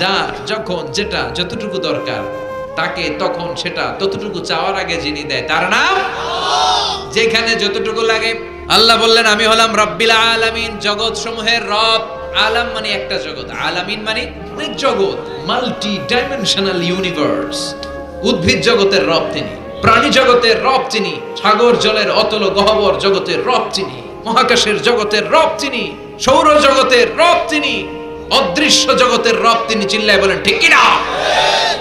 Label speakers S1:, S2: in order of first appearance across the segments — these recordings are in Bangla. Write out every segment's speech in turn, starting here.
S1: যার যখন যেটা যতটুকু দরকার, তাকে তখন সেটা ততটুকু চাওয়ার আগে যিনি দেয়, তার নাম? যেখানে যতটুকু লাগে। আল্লাহ বললেন, আমি হলাম রব্বিল আলামিন জগৎ সমূহের রব। আলাম মানে একটা জগৎ, আলামিন মানে অনেক জগৎ মাল্টি ডাইমেনশনাল ইউনিভার্স উদ্ভিদ জগতের রব তিনি, প্রাণী জগতের রব তিনি, সাগর জলের অতল গহবর জগতের রব তিনি, মহাকাশের জগতের রব তিনি, সৌর জগতের রব তিনি অদৃশ্য জগতের রব তিনি চিল্লায় বলেন, ঠিক কিনা?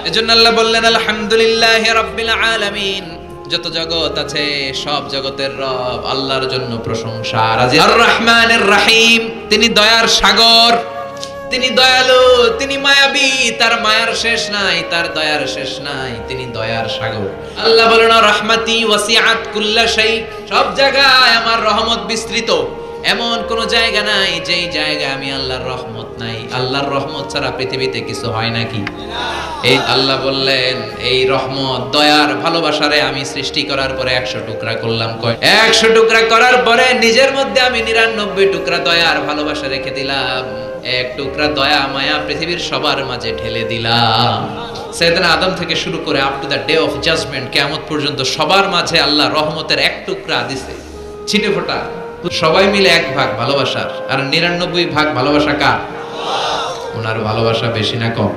S1: এজন্য আল্লাহ বললেন, আলহামদুলিল্লাহ রাব্বিল আলামিন। যত জগৎ আছে, সব জগতের রব আল্লাহর জন্য প্রশংসা। রাজি? আর রহমানের রাহিম। তিনি দয়ার সাগর। তিনি দয়ালু, তিনি মায়াবী। তার মায়ার শেষ নাই, তার দয়ার শেষ নাই, তিনি দয়ার সাগর। আল্লাহ বলেন রহমাতি ওয়াসিআত কুল্লা শাই সব জায়গায় আমার রহমত বিস্তৃত। এমন কোন জায়গা নাই যেই জায়গায় আমি আল্লাহর রহমত নাই। আল্লাহর রহমত ছাড়া পৃথিবীতে কিছু হয় নাকি? এই আল্লাহ বললেন, এই রহমত, দয়ার ভালোবাসারে আমি সৃষ্টি করার পরে একশো টুকরা করলাম। কয়, একশো টুকরা করার পরে নিজের মধ্যে আমি নিরানব্বই টুকরা দয়ার ভালোবাসা রেখে দিলাম। এক টুকরা দয়া মায়া পৃথিবীর সবার মাঝে ঢেলে দিলাম। সেদিন আদম থেকে শুরু করে up to the day of judgment কেমন পর্যন্ত সবার মাঝে আল্লাহ রহমতের এক টুকরা দিছে। ছিটে ফোটা সবাই মিলে এক ভাগ ভালোবাসার। আর নিরানব্বই ভাগ ভালোবাসা কার? ওনার ভালোবাসা বেশি না কম।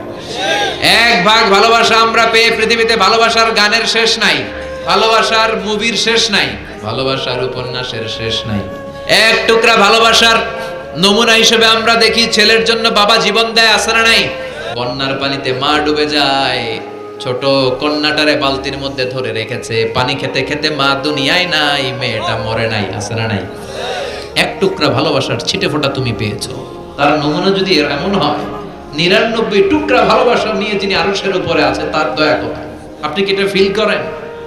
S1: এক ভাগ ভালোবাসা আমরা পেয়ে পৃথিবীতে ভালোবাসার গানের শেষ নাই, ভালোবাসার মুভির শেষ নাই, ভালোবাসার উপন্যাসের শেষ নাই। এক টুকরা ভালোবাসার নমুনা হিসেবে আমরা দেখি ছেলের জন্য বাবা জীবন দেয়, আসরা নাই। বন্যার পানিতে মা ডুবে যায়। ছোট কন্যাটারে বালতির মধ্যে ধরে রেখেছে, পানি খেতে খেতে মা দুনিয়ায় নাই, মেয়েটা মরে নাই আসরা নাই? এক টুকরা ভালোবাসার ছিটে ফোটা তুমি পেয়েছ। তার নমুনা যদি এমন হয়, নিরানব্বই টুকরা ভালোবাসা নিয়ে যিনি আরশের উপরে আছে, তার দয়া কথা আপনি কি এটা ফিল করেন?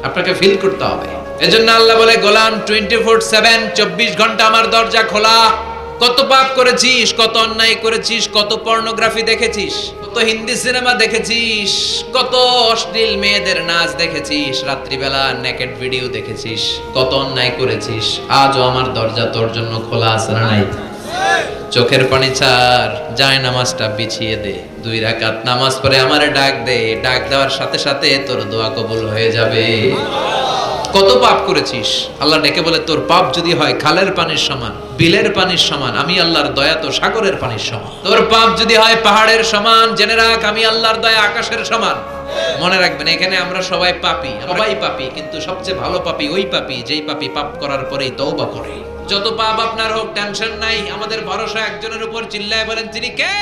S1: আপনাকে ফিল করতে হবে। এজন্য আল্লাহ বলে, গোলাম টোয়েন্টি ফোর সেভেন চব্বিশ ঘণ্টা আমার দরজা খোলা। কত পাপ করেছিস, কত অন্যায় করেছিস, কত পর্নোগ্রাফি দেখেছিস, কত হিন্দি সিনেমা দেখেছিস, কত অশ্লীল মেয়েদের নাচ দেখেছিস, রাত্রিবেলা নেকেট ভিডিও দেখেছিস, কত অন্যায় করেছিস, আজও আমার দরজা তোর জন্য খোলা আছে না নাই? চোখের পানি ছাড়, যায় নামাজটা বিছিয়ে দে, দুই রাকাত নামাজ পড়ে আমারে ডাক দে, ডাক দেওয়ার সাথে সাথে তোর দোয়া কবুল হয়ে যাবে। কত পাপ করেছিস? আল্লাহ ডেকে বলে তোর পাপ যদি হয় খালের পানির সমান বিলের পানির সমান আমি আল্লাহর দয়া তো সাগরের পানির সমান। তোর পাপ যদি হয় পাহাড়ের সমান জেনে রাখ আমি আল্লাহর দয়া আকাশের সমান। মনে রাখবেন এখানে আমরা সবাই পাপি সবাই পাপি কিন্তু সবচেয়ে ভালো পাপি ওই পাপি যেই পাপি পাপ করার পরেই তওবা করে। যত পাপ আপনার হোক টেনশন নাই আমাদের ভরসা একজনের উপর চিল্লায় বলেন তিনি কে?